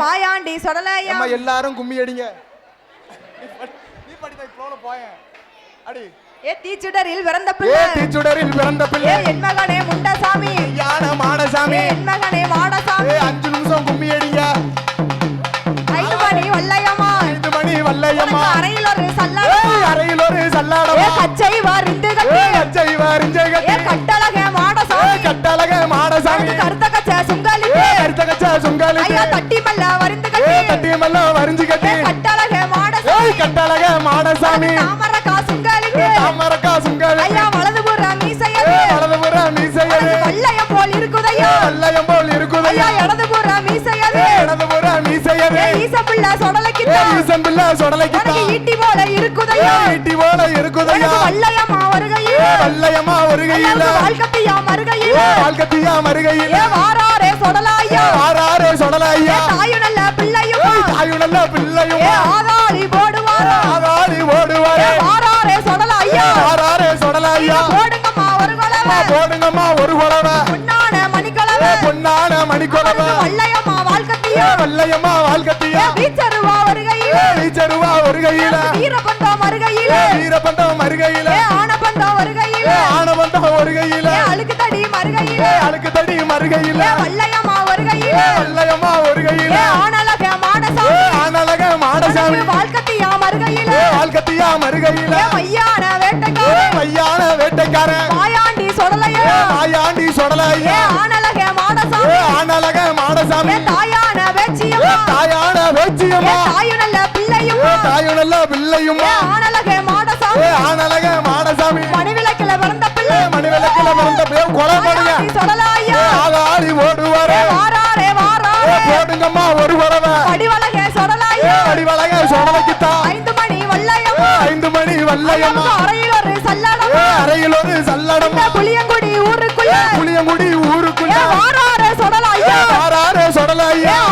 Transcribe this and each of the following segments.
மாயாண்டி சொடலையா நம்ம எல்லாரும் கும்மி அடிங்க நீ படி- நீ படித்த ஃப்ளோல போயேன். அடி. ஏ தீச்சுடரில் பிறந்த ஏ பிள்ளை. தீச்சுடரில் பிறந்த ஏ பிள்ளை என் மகனே முண்டசாமி. யான மாடசாமி. ஏ என் மகனே மாடசாமி. ஏ அஞ்சு நிமிஷம் கும்மி அடிங்க ஐந்து மணி வல்லையம்மா. ஐந்து மணி வல்லையம்மா. அறையில் ஒரு சல்லடமா ஏய், அறையில் ஒரு ஏ சல்லாடமா கச்சை வாரிந்து ஏ கட்டி. அச்சை வாரிஞ்சை ஏ கட்டி கட்டழகே ஏ மாடசாமி கட்டழக மாடசாமி. கருத்த கச்சா சுங்காலி ஐயா தட்டி மல்ல வரிந்து கட்டி. தட்டியமெல்லாம் வரிஞ்சு கட்டி. கட்டழகே ஏய் மாடசாமி கட்டழக மாடசாமி. தாமரக்கா சுங்காலி தாமரக்கா சுங்காலி ஐயா வலதுபுற ஏ மீசையது வலதுபுற மீசையது வல்லையம் போல் இருக்குதையா? வல்லையம் போல் இருக்குதையா? இடதுபுற மீசையது ஏ இடதுபுற மீசையது ஏ ஈசப்புள்ள ஏ சொடலைக்கிட்டா ஈசன் பிள்ளை சொடலைக்கிட்டா ஈட்டி போல இருக்குதையா? ஈட்டி போல இருக்குதையா? ஏ வல்லையம்மா வருகையில. வாழ்க்கத்தியா மருகையில் ஏ வாழ்க்கத்தியா மருகையில வாராரே சொடலாயா. ஆறாரே சொடலையா. தாயு நல்ல பிள்ளையும். தாயு நல்ல பிள்ளையும். ஏ ஆதாளி போடுவாரா. ஆதாரி ஓடுவாரே வாராரே சொடலாயா. ஆறாரே சொடலையா. போடுங்கம்மா ஒரு கொலவை. போடுங்கம்மா ஒரு குறவை பொன்னான மணிக்கொலவை. பொன்னான மணிக்குறவை வல்லையம்மா வாழ்க்கத்தியா ஏ வல்லையம்மா வாழ்க்கத்தியா வீச்சருவா வருகையில். வீச்சருவா வருகையில. வீரபந்தம் வருகையில் வீரபந்தம் மருகையில ஏ ஆனபந்தம் வருகையில். ஏ ஆனபந்தம் வருகையில. அழுக்கு தடி அழுக்கு வல்லையம்மா வருகையில். வல்லையம்மா வருகையில. ஆனலக மாடசாமி. மாடசாமி. வாழ்க்கத்தியா வாழ்க்கத்தியா ஏ மையான வேட்டைக்காரன் மையான வேட்டைக்காரன் மாயாண்டி சொடலையா மாயாண்டி சொடலையா ஆனலக மாடசாமி. மாடசாமி. தாயான வேச்சியம்மா. தாயான வேச்சியம்மா. தாயு நல்ல பிள்ளையும் ஏ தாயு நல்ல பிள்ளையும்மா. ஏ ஆனலக அடிவழக சொடலைக்குத்தா ஐந்து மணி வல்லையம்மா ஐந்து மணி வல்லையம்மா அறையில் ஒரு சல்லடமா. அறையில் ஒரு சல்லடமா. புளியங்குடி ஊருக்குள்ள. புளியங்குடி ஊருக்குள்ள. ஆறாரே ஏ சொடலையா ஆடி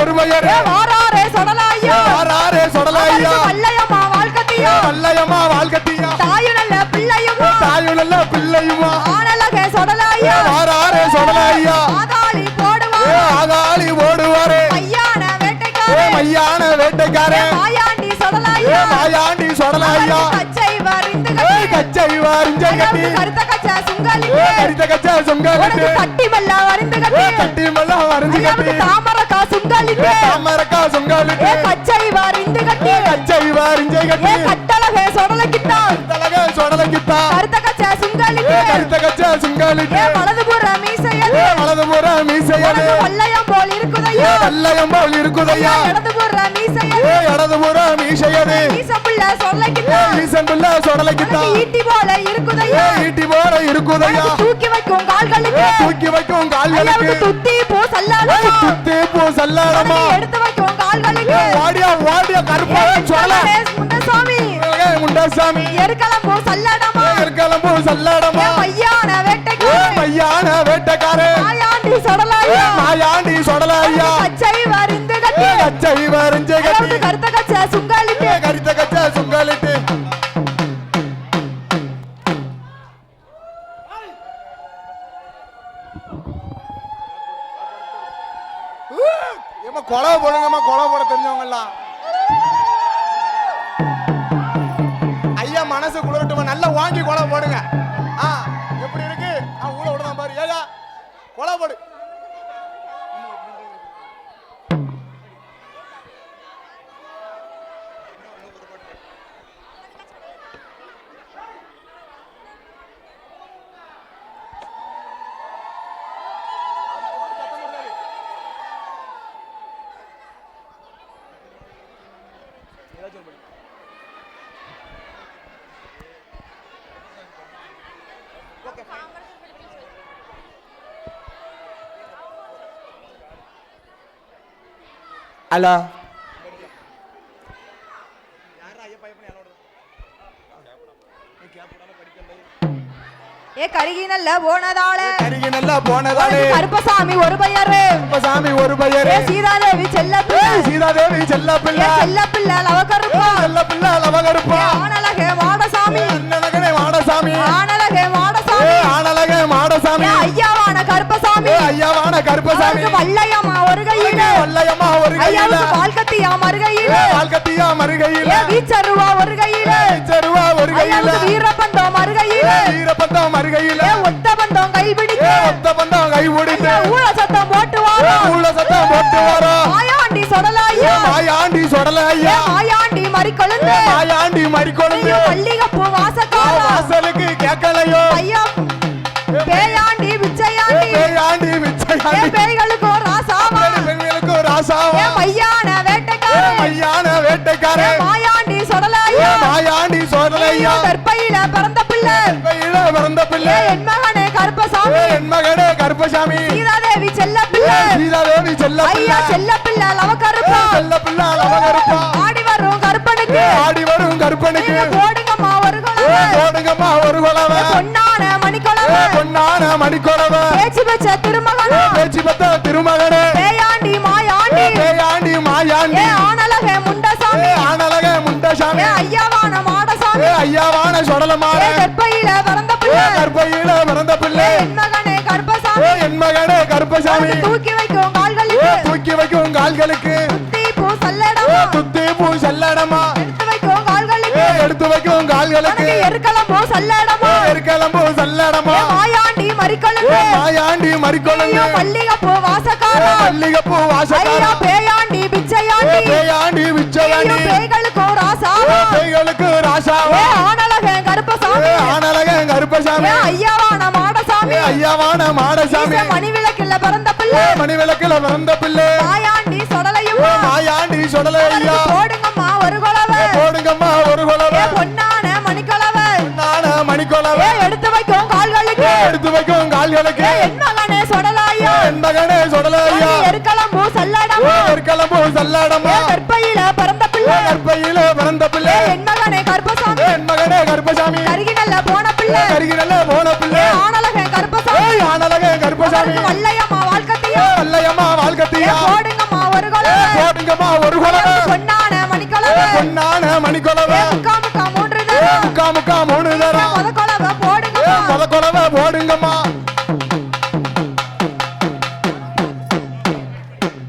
உண்ட சாமி ஒரு மயர் வாராரே சொடலாயா ஆறாரே சொடலையா. வல்லையம்மா வாழ்க்கத்தியா வல்லையம்மா வாழ்க்கத்தியா தாயு நல்ல பிள்ளையும். தாயு நல்ல பிள்ளையுமா. ஆனலக சொடலையா. வரிந்து ஏ கச்சை வாரிஞ்ச கட்டி கருத்த கச்சா சுங்காலி ஏ கரித்த கச்சா சொங்க கட்டி மல்ல வரிந்து கட்டி கட்டி மல்லம் வரைஞ்சு கட்டி தாமரக்கா சுங்காலி ஏ தாமரக்கா சொங்காலிட்டு ஏ கச்சை வரிந்து கட்டி கச்சை வாரிஞ்ச ஏ கட்டி கட்டழகே சொடலக்கிட்டா தலக சொடலைக்குத்தா கருத்த கச்சா சுங்காலி ஏ கரித்த கச்சா சொங்காலிட்டு ஏ வலதுபுற மீசையது. ஏ வலதுபுற மீசையது. உனக்கு வல்லையம் போல் இருக்குதையா கல்லையம் போல் இருக்குதையா? இடதுபுற மீசையது ஏ இடதுபுற மீசையது மீசப்புள்ள சொடலக்கிட்டா ஏ ஈசன் பிள்ளை உனக்கு ஈட்டி போல ஏ இருக்குதையா ஈட்டி போல இருக்குதையா? உனக்கு தூக்கி வைக்கும் கால்களுக்கு. தூக்கி வைக்கும் கால்களுக்கு. துத்தி பூ சல்லாடமா குத்து பூ எடுத்து வைக்கும் கால்களுக்கு. வாடியா வாடியா கருப்பா சொல முண்டசாமி முண்டாசாமி எருக்களம் பூ சல்லாடமா இருக்கலாம் பூ சல்லாடமா மையான ஏ மையான வேட்டக்காரே. மாயாண்டி சொடலாயா? மாயாண்டி சொடலாயா? பச்சை வரிந்து கட்டி. கச்சை வரைஞ்ச கட்டி. கருத்த கச்ச சுங்காலிட்டு. கரித்த கச்சா சுங்காலிட்டு. ஏமா கொலை போடுங்கம்மா கொலை போட தெரிஞ்சவங்க எல்லாம் ஐயா மனசு குளிரட்டுமா? நல்லா வாங்கி கொலை போடுங்க. கொலப்படு ஏதாச்சும் படிக்கும் ஹலோ ஏ கருகி நல்ல போனதால கருகி நல்லா போனதாலே கருப்பசாமி ஒரு பையரு. சாமி ஒரு பையரு. ஏ சீதாதேவி செல்ல பிள்ளை சீதாதேவி செல்ல பிள்ளை செல்ல பிள்ளை லவக்கருப்பா செல்ல பிள்ளை லவகருப்பா ஆனலகே மாடசாமி அண்ணனகனே மாடசாமி ஆனலகே ஐயாவான கருப்பசாமி? வல்லையம்மா வருகையில. வல்லையம்மா ஒரு கையில ஐயாவுக்கு வாழ்க்கத்தியா மறுகையில. வாழ்க்கத்தியா மறுகையில. ஏ வீச்சருவா ஒரு கையில செருவா ஒரு கையில ஐயாவுக்கு வீரபந்தம் மறுகையில. வீரபந்தம் மறுகையில. ஏ ஒத்த பந்தம் கைபிடிக்க ஏ ஒத்த பந்தம் கை ஐயா ஊழ சத்தம் போட்டு வாரா உள்ள சத்தம் போட்டு வரா மாயாண்டி சொடல ஐயா மாயாண்டி சொடல ஏ ஐயா மாயாண்டி மறிக்கொழுந்து. மாயாண்டி மறிக்கொழுந்து. ஐயோ மல்லிகைப்பூ வாசக்காரா? வாசலுக்கு கேட்கலையோ? ஐயா பேய்களுக்கு ஒரு ராசாவா பெண்களுக்கு ஒரு ஏ ஆசாவா மையான வேட்டைக்காரன் மையான ஏ வேட்டைக்காரன் மாயாண்டி சொடல ஐயா மாயாண்டி கற்பையில பிறந்த பிள்ளை. கையில பிறந்த பிள்ளை. என் மகனே கருப்பசாமி. என் மகனே கருப்பசாமி. சீதாதேவி செல்ல பிள்ளை. சீதாதேவி செல்ல ஐயா செல்ல பிள்ளை லவக்கருப்பா செல்ல பிள்ளை அளவகருப்பா ஆடி வரும் கருப்பனுக்கு. ஆடி வரும் கருப்பனுக்கு. போடுங்கம்மா ஒரு குழவை போடுங்கம்மா ஒரு குலவ பொன்னான மணிக்குறவ பேச்சு வச்ச ஆனலகே முண்டசாமி ஆனலக முண்டசாமி ஐயாவான மாடசாமி ஐயாவான சொடலமாற ஏ கற்பையில பிறந்த பிள்ளை. கற்பையில பிறந்த பிள்ளை. என் மகனே ஏ கருப்பசாமி. என் மகனே தூக்கி வைக்கும் கால்களுக்கு. தூக்கி வைக்கும் கால்களுக்கு. தீ பூ சல்லடமா. துத்தி பூ செல்லடமா. எடுத்து வைக்கும் கால்களுக்கு. எடுத்து வைக்கும் கால்களுக்கு. உனக்கு எருக்களம் பூ சல்லடமா எருக்கலம்பு செல்லடமா. ஏ மாயாண்டி ஏ மறிக்கொழுந்து மாயாண்டி மறிக்கொழுந்து. ஐயோ மல்லிகை பூ வாசக்காரா. ஏ ஐயாவான மாடசாமி. ஏ ஐயாவான மாடசாமி. ஈச மணி விளக்கில்ல பிறந்த பிள்ளை. ஏ மணி விளக்குல பிறந்த பிள்ளை. மாயாண்டி சொடலையும் ஏ மாயாண்டி சொடல ஐயா போடுங்கம்மா ஒரு குழவை போடுங்கம்மா ஒரு குலவ. பொன்னான மணிக்குழவை நான மணிக்குலவ. எடுத்து வைக்கும் கால்களுக்கு. எடுத்து வைக்கும் கால்களுக்கு. ஏ என் மகனே சொடலாயா? என் மகனே சொடல ஐயா எருக்களம் பூ சல்லடமா எருக்கலம்பு செல்லடமா ஏ வல்லையம்மா வாழ்க்கத்தையும் வல்லையம்மா வாழ்க்கத்தியா. போடுங்கம்மா ஒரு குழவை போடுங்கம்மா ஒரு குலவ பொன்னான மணிக்குழவை பொன்னான மணிக்குலவ ஏ முக்கா முக்கா மூன்று தரம். முக்கா முக்கா மூணு